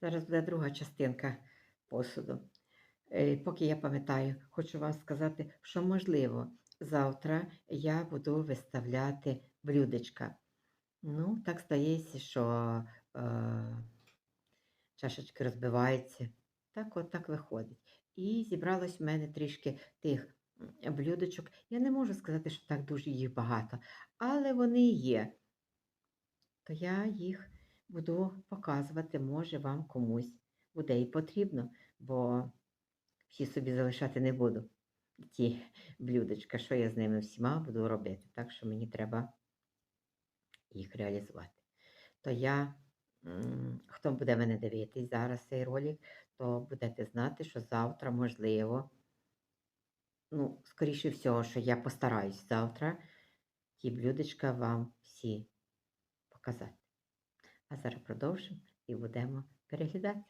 Зараз буде друга частинка посуду. Е, Поки я пам'ятаю, хочу вам сказати, що можливо, завтра я буду виставляти блюдечка. Ну, так стається, що е, чашечки розбиваються. Так от так виходить. І зібралось в мене трішки тих м, блюдечок. Я не можу сказати, що так дуже їх багато, але вони є. То я їх буду показувати, може вам комусь буде і потрібно, бо всі собі залишати не буду. Ті блюдечка, що я з ними всіма буду робити. Так що мені треба їх реалізувати. То я, хто буде мене дивитись зараз цей ролик, то будете знати, що завтра, можливо, ну, скоріше всього, що я постараюсь завтра ті блюдечка вам всі показати. А зараз продовжимо і будемо переглядати.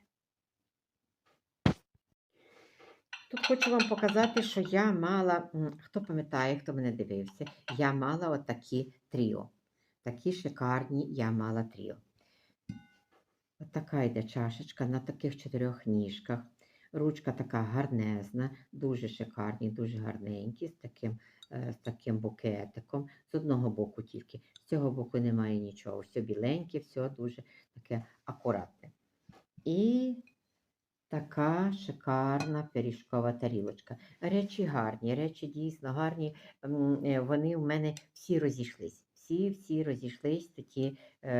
Тут хочу вам показати, що я мала, хто пам'ятає, хто мене дивився, я мала отакі тріо. Такі шикарні я мала тріо. Отака йде чашечка на таких чотирьох ніжках. Ручка така гарнезна, дуже шикарні, дуже гарненькі, з таким, е, з таким букетиком. З одного боку тільки. З цього боку немає нічого. Все біленьке, все дуже таке акуратне. І така шикарна пиріжкова тарілочка. Речі гарні, речі дійсно гарні. Е, Вони в мене всі розійшлись. Всі, всі розійшлись такі е,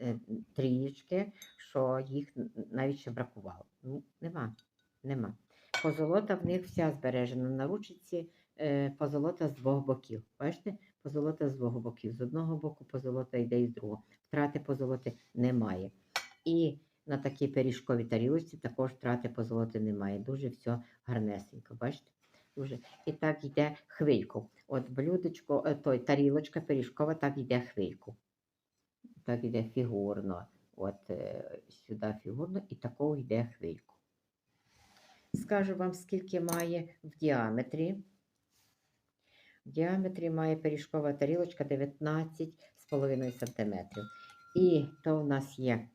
е, трієчки, що їх навіть ще бракувало. Ну, нема, нема. Позолота в них вся збережена на ручці, е, позолота з двох боків. Бачите? Позолота з двох боків. З одного боку позолота йде і з другого. Втрати позолоти немає. І на такій пиріжковій тарілочці також втрати позолоти немає. Дуже все гарнесенько. Бачите? Дуже. І так йде хвильку. От блюдечко, е, той тарілочка пиріжкова, так йде хвильку. Так йде фігурно. От е, сюди фігурно і такого йде хвильку. Скажу вам, скільки має в діаметрі. В діаметрі має пиріжкова тарілочка 19,5 см. І то в нас є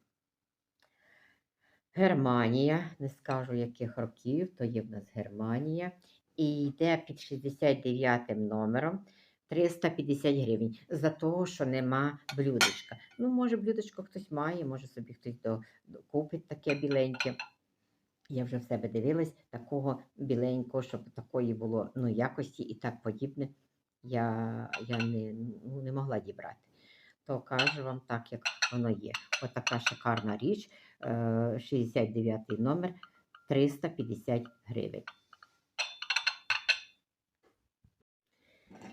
Германія, не скажу яких років, то є в нас Германія. І йде під 69 номером 350 гривень. За того, що нема блюдечка. Ну, може, блюдечко хтось має, може собі хтось до, до- купить таке біленьке. Я вже в себе дивилась, такого біленького, щоб такої було ну, якості і так подібне, я, я не, ну, не могла дібрати. То кажу вам так, як воно є. Отака шикарна річ, е, 69 номер, 350 гривень.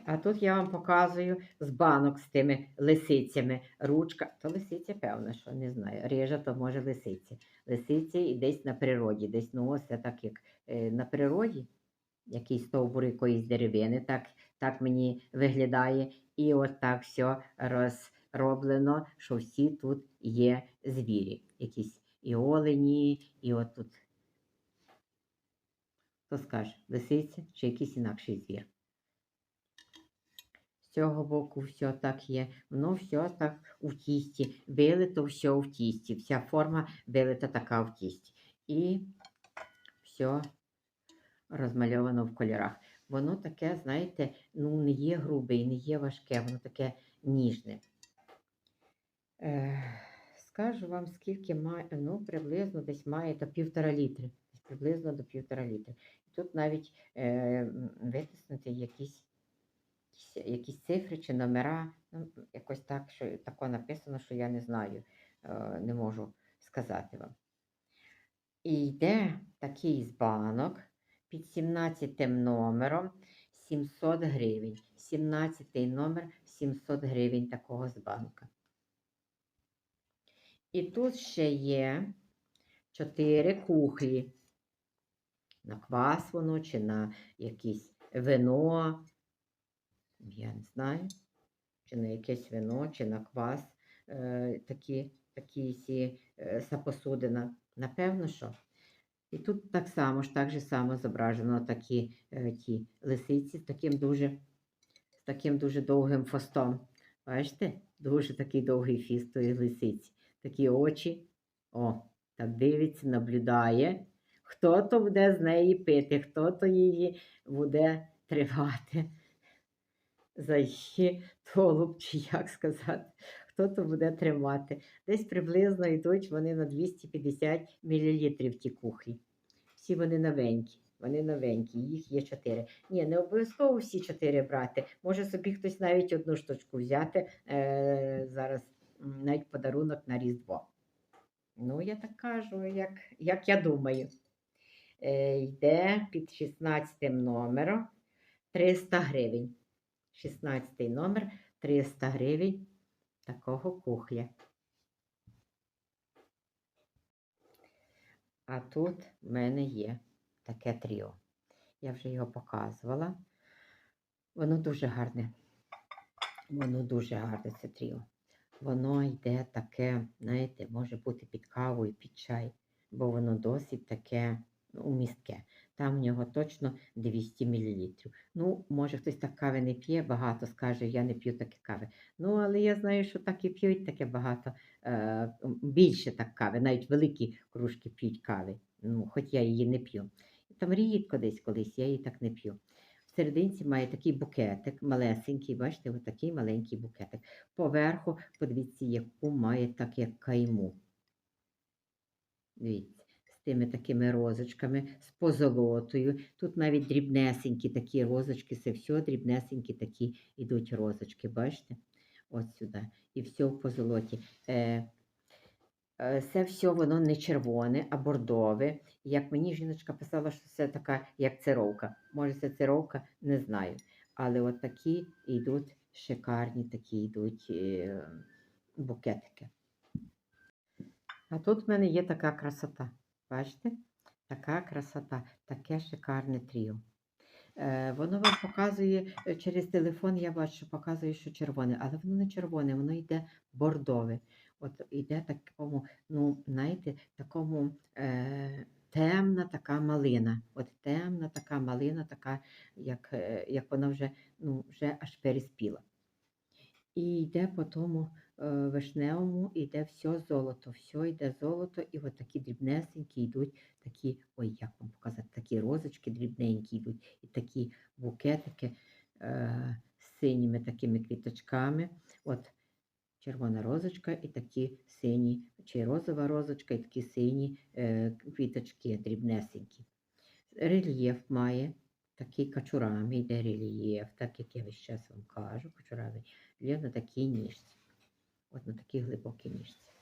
А тут я вам показую з банок з тими лисицями. Ручка, то лисиця, певно, що не знаю. Режа, то може лисиця. Лисиці і десь на природі, десь ну ось так як е, на природі, якийсь стовбур якоїсь деревини, так, так мені виглядає. І от так все розроблено, що всі тут є звірі. Якісь і олені, і от тут. Хто скаже, лисиця чи якийсь інакший звір. Цього боку все так є. Воно все так у тісті. Вилито все в тісті. Вся форма вилита така в тісті. І все розмальовано в кольорах. Воно таке, знаєте, ну не є грубе і не є важке, воно таке ніжне. Е, скажу вам, скільки має, ну, приблизно десь має до півтора літри. Приблизно до півтора літри. Тут навіть е, витиснути якісь якісь, якісь цифри чи номера, ну, якось так, що тако написано, що я не знаю, е, не можу сказати вам. І йде такий з банок під 17 номером 700 гривень. 17 номер 700 гривень такого з банка. І тут ще є 4 кухлі. На квас воно чи на якесь вино. Я не знаю, чи на якесь вино, чи на квас е, такі, такі сі, е, сапосудина. Напевно, що. І тут так само ж так же само зображено такі е, ті лисиці з таким дуже, з таким дуже довгим фостом. Бачите? Дуже такий довгий фіст тої лисиці. Такі очі. О, так дивиться, наблюдає, хто то буде з неї пити, хто то її буде тривати за її чи як сказати, хто то буде тримати. Десь приблизно йдуть вони на 250 мл ті кухлі. Всі вони новенькі. Вони новенькі, їх є чотири. Ні, не обов'язково всі чотири брати. Може собі хтось навіть одну штучку взяти е, зараз, навіть подарунок на Різдво. Ну, я так кажу, як, як я думаю. Е, йде під 16 номером 300 гривень. 16 номер 300 гривень такого кухля. А тут в мене є таке тріо. Я вже його показувала. Воно дуже гарне. Воно дуже гарне, це тріо. Воно йде таке, знаєте, може бути під каву і під чай, бо воно досить таке ну, містке. Там в нього точно 200 мл. Ну, може, хтось так кави не п'є, багато скаже, я не п'ю таке кави. Ну, але я знаю, що так і п'ють таке багато, е, більше так кави, навіть великі кружки п'ють кави. Ну, хоч я її не п'ю. Там рідко десь колись, я її так не п'ю. В серединці має такий букетик, малесенький, бачите, ось такий маленький букетик. Поверху, подивіться, яку має так як кайму. Дивіться, тими такими розочками, з позолотою. Тут навіть дрібнесенькі такі розочки, це все дрібнесенькі такі йдуть розочки, бачите? От сюди. І все в позолоті. Е, е, це все воно не червоне, а бордове. Як мені жіночка писала, що це така, як цировка. Може, це цировка, не знаю. Але от такі йдуть шикарні, такі йдуть е, букетики. А тут в мене є така красота. Бачите? Така красота, таке шикарне тріо. Е, воно вам показує е, через телефон, я бачу, показує, що червоне, але воно не червоне, воно йде бордове. От йде такому, ну, знаєте, такому е, темна така малина. От темна така малина, така, як, е, як вона вже, ну, вже аж переспіла. І йде по тому е, вишневому, йде все золото, все йде золото, і от такі дрібнесенькі йдуть, такі, ой, як вам показати, такі розочки дрібненькі йдуть, і такі букетики е, з синіми такими квіточками. От червона розочка і такі сині, чи розова розочка, і такі сині е, квіточки дрібнесенькі. Рельєф має. Такий качурами йде рельєф, так як я весь час вам кажу, качурами є на такій ніжці. От на такій глибокій ніжці.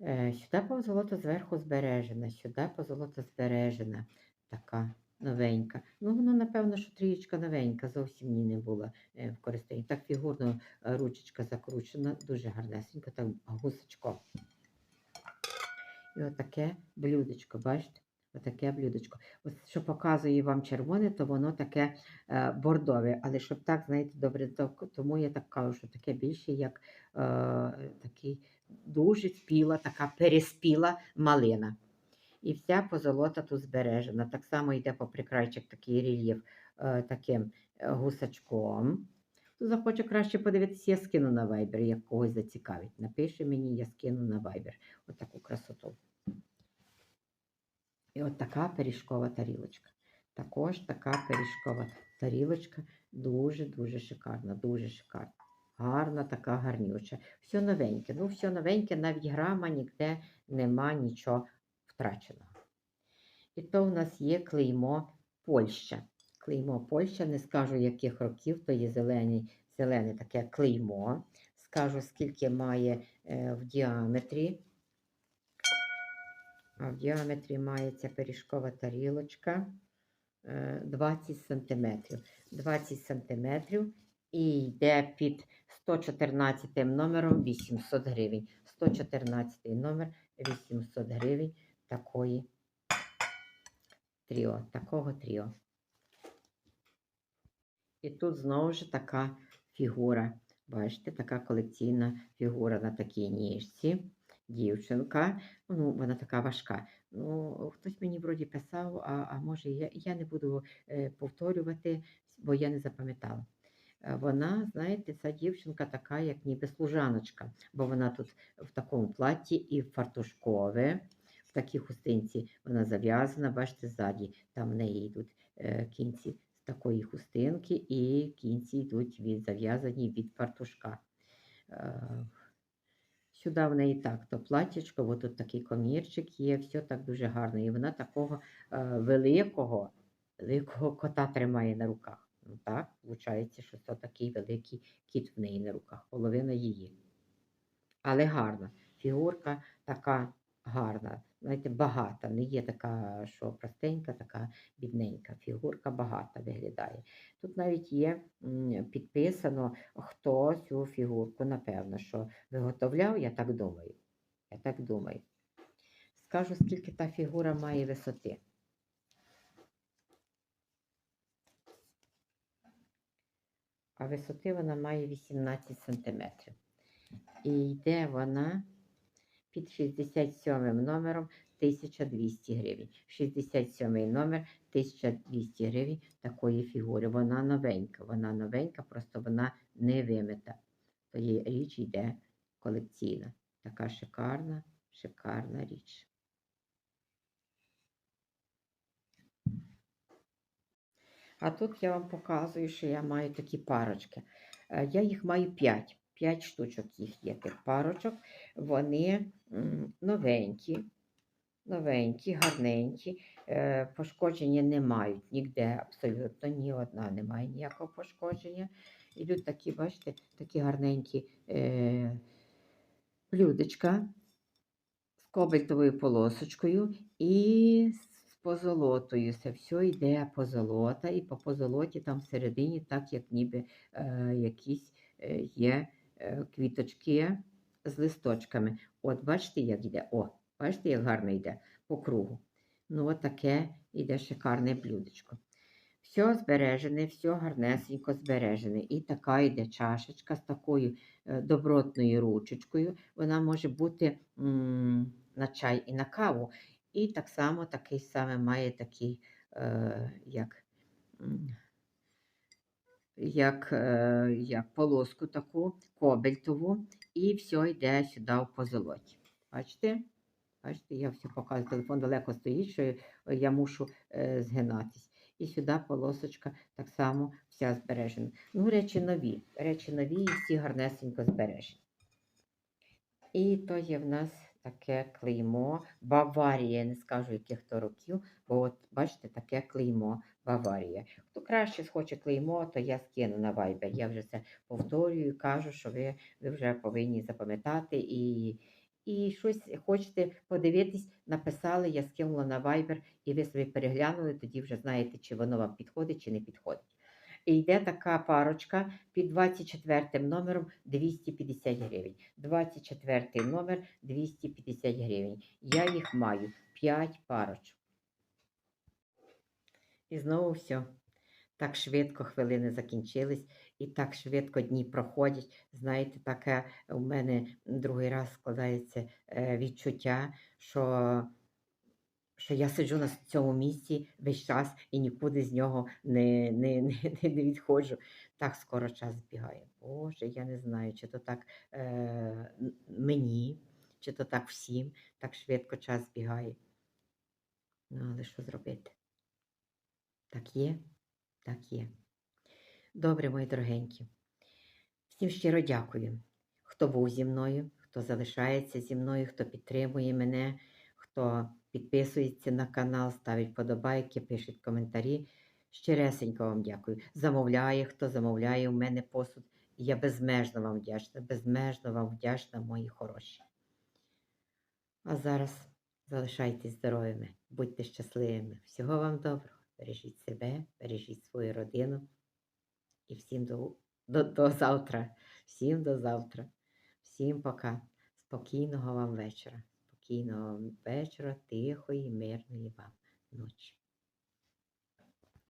Е, сюди позолота зверху збережена, сюди позолота збережена, така новенька. Ну, воно, напевно, що трієчка новенька, зовсім ні не була е, в користенні. Так фігурно е, ручечка закручена, дуже гарнесенько, так гусечко. І отаке блюдечко, бачите? Отаке блюдечко. Ось що показує вам червоне, то воно таке е, бордове. Але щоб так, знаєте, добре, то, тому я так кажу, що таке більше як е, такий дуже спіла, така переспіла малина. І вся позолота тут збережена. Так само йде по прикрайчик такий рельєф е, таким е, гусачком. Хто захоче краще подивитися, я скину на Viber, як когось зацікавить. Напиши мені, я скину на Viber. Отаку красоту. І от така пиріжкова тарілочка. Також така пиріжкова тарілочка дуже-дуже шикарна, дуже шикарна. Гарна, така гарнюча. Все новеньке. Ну, все новеньке, навіть грама ніде нема нічого втраченого. І то у нас є клеймо Польща. Клеймо Польща, не скажу яких років, то є зелене, зелене таке клеймо. Скажу, скільки має е, в діаметрі. А в діаметрі має ця пиріжкова тарілочка е, 20 см. 20 см і йде під 114 номером 800 гривень. 114 номер 800 гривень такої тріо, такого тріо. І тут знову ж така фігура. Бачите, така колекційна фігура на такій ніжці. Дівчинка, ну, вона така важка. Ну, хтось мені вроді писав, а, а може я, я не буду е, повторювати, бо я не запам'ятала. Е, Вона, знаєте, ця дівчинка така, як ніби служаночка, бо вона тут в такому платі і фартушкове, в такій хустинці вона зав'язана, бачите, ззаді там в неї йдуть е, кінці з такої хустинки, і кінці йдуть від зав'язані від фартушка. Сюди в неї так, то платічко, бо тут такий комірчик є, все так дуже гарно. І вона такого е, великого, великого кота тримає на руках. Ну так, виходить, що це такий великий кіт в неї на руках, половина її. Але гарна. Фігурка така гарна, знаєте, багата. Не є така, що простенька, така бідненька. Фігурка багата виглядає. Тут навіть є підписано, хто цю фігурку, напевно, що виготовляв, я так думаю. Я так думаю. Скажу, скільки та фігура має висоти. А висоти вона має 18 см. І йде вона під 67 номером 1200 гривень. 67 номер 1200 гривень такої фігури. Вона новенька, вона новенька, просто вона не вимита. То є річ йде колекційна. Така шикарна, шикарна річ. А тут я вам показую, що я маю такі парочки. Е, Я їх маю 5. 5 штучок їх є тих парочок. Вони новенькі, новенькі, гарненькі. Е, Пошкодження не мають ніде, абсолютно ні одна не має ніякого пошкодження. Ідуть такі, бачите, такі гарненькі е, блюдечка з кобальтовою полосочкою і з позолотою. Це все йде позолота, і по позолоті там всередині, так як ніби е, якісь е, є е, квіточки з листочками. От бачите, як йде? О, бачите, як гарно йде по кругу. Ну, от йде шикарне блюдечко. Все збережене, все гарнесенько збережене. І така йде чашечка з такою е, добротною ручечкою. Вона може бути на чай і на каву. І так само такий саме має такий, е, як, як, е, як полоску таку кобальтову, і все йде сюди в позолоті. Бачите? Бачите, я все показую. Телефон далеко стоїть, що я мушу е, згинатись. І сюди полосочка так само вся збережена. Ну, речі нові. Речі нові і всі гарнесенько збережені. І то є в нас таке клеймо Баварія. Я не скажу, яких то років, бо от бачите, таке клеймо Баварія. Хто краще схоче клеймо, то я скину на Viber. Я вже це повторюю, кажу, що ви, ви вже повинні запам'ятати і. І щось хочете подивитись, написали, я скинула на Viber, і ви собі переглянули, тоді вже знаєте, чи воно вам підходить, чи не підходить. І йде така парочка під 24 номером 250 гривень. 24 номер 250 гривень. Я їх маю 5 парочок. І знову все. Так швидко хвилини закінчились, і так швидко дні проходять. Знаєте, таке у мене другий раз складається е, відчуття, що, що я сиджу на цьому місці весь час і нікуди з нього не, не, не, не відходжу. Так скоро час збігає. Боже, я не знаю, чи то так е, мені, чи то так всім, так швидко час збігає. Ну, але що зробити? Так є, так є. Добре, мої дорогенькі. Всім щиро дякую, хто був зі мною, хто залишається зі мною, хто підтримує мене, хто підписується на канал, ставить подобайки, пише коментарі. Щиресенько вам дякую. Замовляє, хто замовляє у мене посуд. Я безмежно вам вдячна, безмежно вам вдячна, мої хороші. А зараз залишайтесь здоровими, будьте щасливими. Всього вам доброго. Бережіть себе, бережіть свою родину. І всім до, до, до завтра. Всім до завтра. Всім пока. Спокійного вам вечора. Спокійного вечора, тихої, мирної вам ночі.